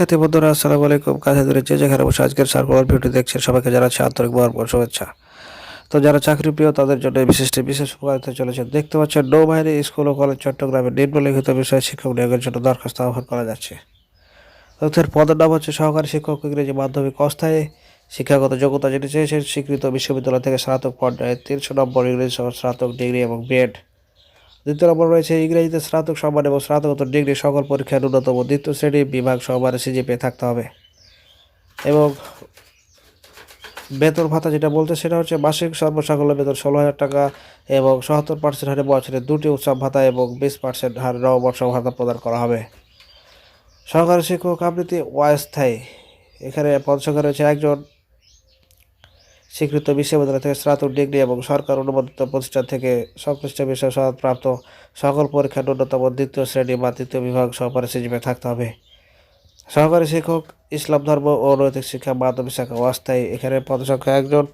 শিক্ষার্থী বন্ধুরা, আসসালামু আলাইকুম। কাছে দূরে যে যেখানে বসে আজকের সার্কুলার ভিডিও দেখছেন, সবাইকে জানাচ্ছি আন্তরিক বহর শুভেচ্ছা। তো যারা চাকরি প্রিয় তাদের জন্য এই বিশিষ্ট বিশেষ উপকারিতা চলেছে। দেখতে পাচ্ছেন, নৌবাহিনী স্কুল ও কলেজ চট্টগ্রামে নিম্নলিখিত বিষয়ে শিক্ষক নিয়োগের জন্য দরখাস্ত আহ্বান করা যাচ্ছে। তথ্যের পদের নাম হচ্ছে সহকারী শিক্ষক, ইংরেজি মাধ্যমিক অস্থায়ী শিক্ষাগত যোগ্যতা যেটি চেয়েছেন, স্বীকৃত বিশ্ববিদ্যালয় থেকে স্নাতক পর্যায়ে তিনশো নম্বর ইংরেজি সহ স্নাতক ডিগ্রি এবং বিএড দ্বিতীয় নম্বর রয়েছে ইংরেজিতে স্নাতক সম্মান এবং স্নাতকোত্তর ডিগ্রি সকল পরীক্ষায় ন্যূনতম দ্বিতীয় শ্রেণি বিভাগ সহবারে সিজিপে থাকতে হবে। এবং বেতন ভাতা যেটা বলতে সেটা হচ্ছে মাসিক সর্বসাকল্য বেতন ষোলো হাজার টাকা এবং সত্তর পার্সেন্ট হারে বছরে দুটি উৎসব ভাতা এবং বিশ পার্সেন্ট হারে নববর্ষ ভাতা প্রদান করা হবে। সহকারী শিক্ষক আবৃত্তি অস্থায়ী। এখানে পদসংখ্যা রয়েছে একজন স্বীকৃত বিশ্ববিদ্যালয় থেকে স্নাতক ডিগ্রি এবং সরকার অনুমোদিত প্রতিষ্ঠান থেকে সংশ্লিষ্ট বিষয়ে প্রাপ্ত সকল পরীক্ষা ন্যূনতম দ্বিতীয় শ্রেণি বা তৃতীয় বিভাগ সহকারী সিজিপে থাকতে হবে। সহকারী শিক্ষক, ইসলাম ধর্ম ও নৈতিক শিক্ষা মাধ্যমিক শাখা অস্থায়ী। এখানে পদসংখ্যা একজন।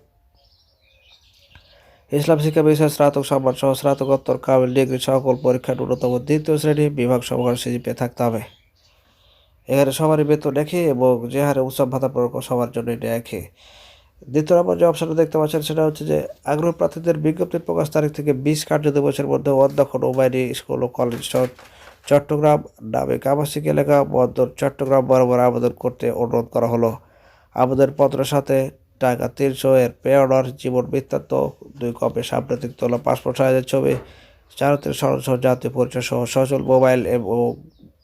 ইসলাম শিক্ষা বিষয়ে স্নাতক সম্মান সহ স্নাতকোত্তর কামিল ডিগ্রি সকল পরীক্ষা ন্যূনতম দ্বিতীয় শ্রেণি বিভাগ সহকারী সিজিপে থাকতে হবে। এখানে সবারই বেতন একই এবং যে হারে উৎসব ভাতা প্রয়োগ সবার জন্য এটা একই। দ্বিতীয় নম্বর যে অপশনটা দেখতে পাচ্ছেন সেটা হচ্ছে যে আগ্রহ প্রার্থীদের বিজ্ঞপ্তির প্রকাশ তারিখ থেকে বিশ কার্য দিবসের মধ্যে অধ্যক্ষ নৌবাহিনী স্কুল ও কলেজ চট- চট্টগ্রাম নামে আবাসিক এলাকা বন্দর চট্টগ্রাম বরাবর আবেদন করতে অনুরোধ করা হলো। আবেদনপত্রের সাথে টাকা তিনশো এর পে অর্ডার জীবন বৃত্তান্ত, দুই কপি সাম্প্রতিক তোলা পাসপোর্ট সাইজের ছবি চারতের সহ জাতীয় পরিচয় সহ সচল মোবাইল এবং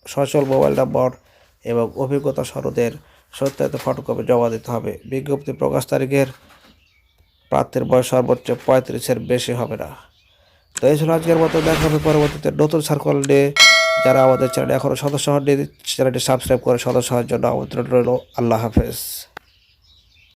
সচল মোবাইল নম্বর এবং অভিজ্ঞতা সনদের সত্যায়িত ফটোকপি জমা দিতে হবে। বিজ্ঞপ্তি প্রকাশ তারিখের প্রার্থীর বয়স সর্বোচ্চ পঁয়ত্রিশের বেশি হবে না। তো এই ছিল আজকের মতো। দেখা হবে পরবর্তীতে নতুন সার্কল নিয়ে। যারা আমাদের চ্যানেলে এখনও সদস্য হননি চ্যানেলটি সাবস্ক্রাইব করে সদস্য হওয়ার জন্য আমন্ত্রণ রইল। আল্লাহ হাফেজ।